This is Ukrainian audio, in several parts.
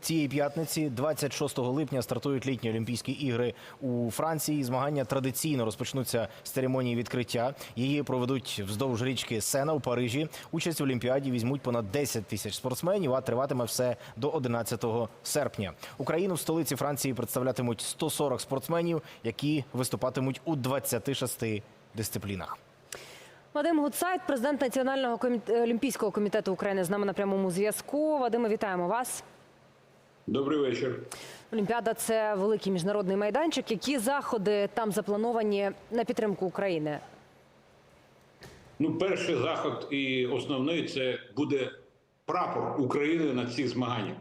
Цієї п'ятниці, 26 липня, стартують літні Олімпійські ігри у Франції. Змагання традиційно розпочнуться з церемонії відкриття. Її проведуть вздовж річки Сена у Парижі. Участь в Олімпіаді візьмуть понад 10 тисяч спортсменів, а триватиме все до 11 серпня. Україну в столиці Франції представлятимуть 140 спортсменів, які виступатимуть у 26 дисциплінах. Вадим Гуцайт, президент Національного олімпійського комітету України, з нами на прямому зв'язку. Вадиме, вітаємо вас. Добрий вечір. Олімпіада це великий міжнародний майданчик. Які заходи там заплановані на підтримку України? Ну, перший заход і основний це буде прапор України на цих змаганнях.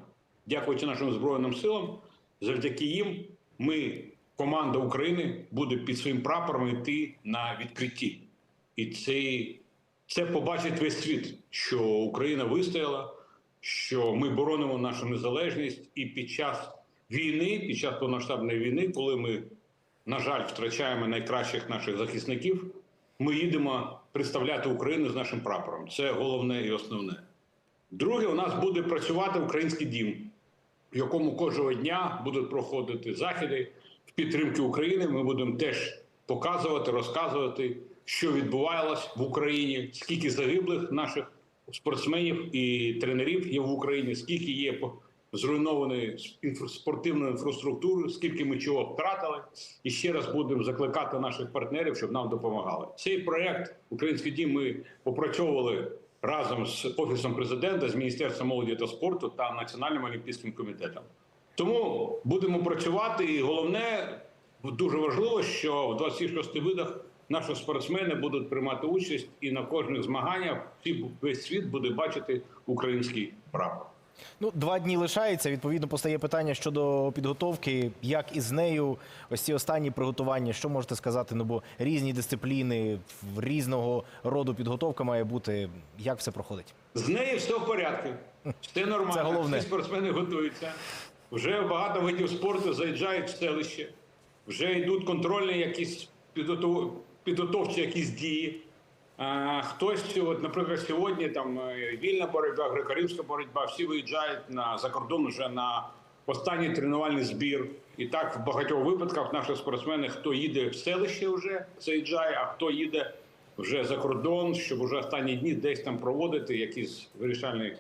Дякуючи нашим збройним силам, завдяки їм ми, команда України, буде під своїм прапором йти на відкритті. І це, це побачить весь світ, що Україна вистояла, що ми боронимо нашу незалежність, і під час війни, під час повномасштабної війни, коли ми, на жаль, втрачаємо найкращих наших захисників, ми їдемо представляти Україну з нашим прапором. Це головне і основне. Друге, у нас буде працювати український дім, в якому кожного дня будуть проходити заходи в підтримки України. Ми будемо теж показувати, розказувати, що відбувалось в Україні, скільки загиблих наших спортсменів і тренерів є в Україні, скільки є зруйнованої спортивної інфраструктури, скільки ми чого втратили, і ще раз будемо закликати наших партнерів, щоб нам допомагали. Цей проект Український дім ми опрацьовували разом з офісом президента, з міністерством молоді та спорту та національним олімпійським комітетом. Тому будемо працювати, і головне дуже важливо, що в 26 видах наші спортсмени будуть приймати участь, і на кожних змаганнях весь світ буде бачити український прапор. Ну, два дні лишається. Відповідно, постає питання щодо підготовки. Як із нею ось ці останні приготування? Що можете сказати? Ну бо різні дисципліни, різного роду підготовка має бути. Як все проходить? З нею все в порядку, все нормально. Це головне. Всі спортсмени готуються. Вже багато видів спорту заїжджають в селище, вже йдуть контрольні якісь підготовчі якісь дії. Хтось, от, наприклад, сьогодні там е, вільна боротьба, греко-римська боротьба, всі виїжджають на за кордон вже на останній тренувальний збір. І так в багатьох випадках наші спортсмени, хто їде в селище, вже заїжджає, а хто їде вже за кордон, щоб вже останні дні десь там проводити якісь вирішальні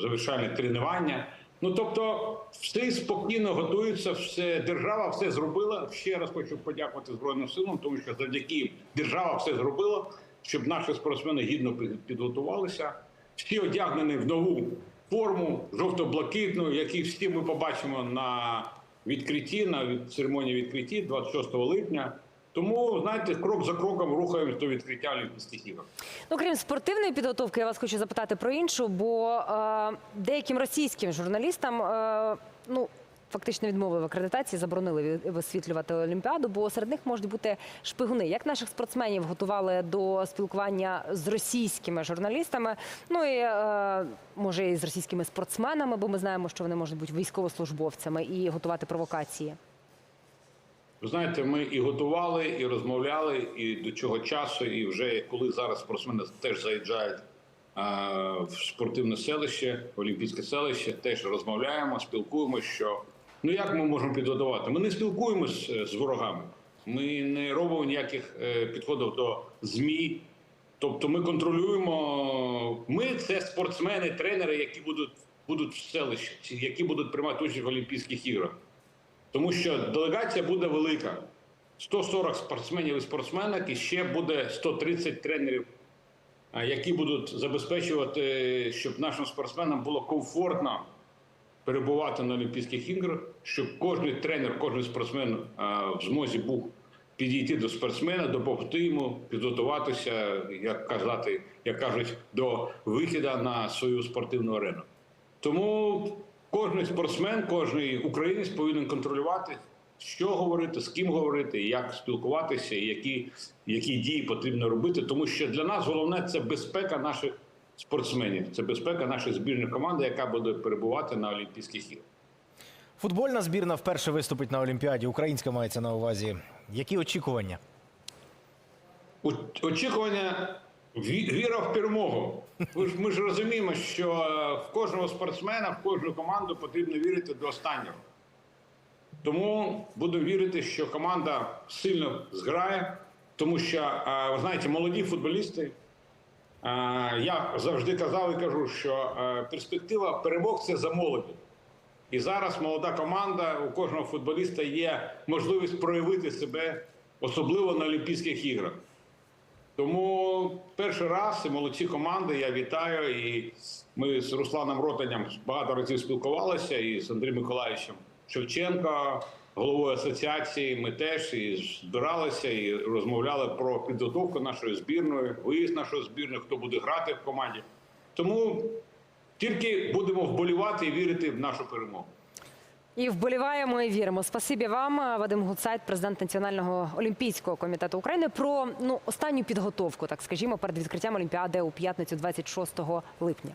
завершальні тренування. Ну тобто, всі спокійно готуються, все держава все зробила. Ще раз хочу подякувати збройним силам, тому що завдяки держава все зробила, щоб наші спортсмени гідно під- підготувалися. Всі одягнені в нову форму жовто-блакитну, які всі ми побачимо на відкритті, на церемонії відкритті 26 липня. Тому знаєте, крок за кроком рухаємось до відкриття Олімпійських ігор. Ну, крім спортивної підготовки, я вас хочу запитати про іншу, бо е, деяким російським журналістам е, ну. Фактично відмовили в акредитації, заборонили ві- висвітлювати Олімпіаду, бо серед них можуть бути шпигуни. Як наших спортсменів готували до спілкування з російськими журналістами, ну і е, може і з російськими спортсменами, бо ми знаємо, що вони можуть бути військовослужбовцями і готувати провокації. Ви знаєте, ми і готували, і розмовляли, і до чого часу, і вже коли зараз спортсмени теж заїжджають в спортивне селище, в олімпійське селище, теж розмовляємо, спілкуємося, що ну як ми можемо підготувати? Ми не спілкуємося з ворогами, ми не робимо ніяких е, підходів до ЗМІ. Тобто ми контролюємо. Ми це спортсмени, тренери, які будуть, будуть в селищі, які будуть приймати участь в Олімпійських іграх. Тому що делегація буде велика. 140 спортсменів і спортсменок, і ще буде 130 тренерів, які будуть забезпечувати, щоб нашим спортсменам було комфортно перебувати на Олімпійських іграх, щоб кожен тренер, кожен спортсмен в змозі був підійти до спортсмена, допомогти йому підготуватися, як казати, як кажуть, до вихіду на свою спортивну арену. Тому кожен спортсмен, кожен українець повинен контролювати, що говорити, з ким говорити, як спілкуватися, які, які дії потрібно робити. Тому що для нас головне це безпека наших спортсменів, це безпека нашої збірної команди, яка буде перебувати на Олімпійських іграх. Футбольна збірна вперше виступить на Олімпіаді. Українська мається на увазі. Які очікування? Очікування Віра в перемогу. Ми ж розуміємо, що е, в кожного спортсмена, в кожну команду потрібно вірити до останнього. Тому буду вірити, що команда сильно зграє, тому що, е, ви знаєте, молоді футболісти. е, Я завжди казав і кажу, що перспектива перемог це за молоді. І зараз молода команда, у кожного футболіста є можливість проявити себе, особливо на Олімпійських іграх. Тому перший раз молодці команди я вітаю. І ми з Русланом Ротаням багато разів спілкувалися і з Андрієм Миколаївичем Шевченко, головою асоціації. Ми теж і збиралися і розмовляли про підготовку нашої збірної, виїзд нашої збірної, хто буде грати в команді. Тому тільки будемо вболівати і вірити в нашу перемогу. І вболіваємо і віримо. Спасибі вам, Вадим Гуцайт, президент Національного олімпійського комітету України, про ну останню підготовку, так скажімо, перед відкриттям Олімпіади у п'ятницю, 26 липня.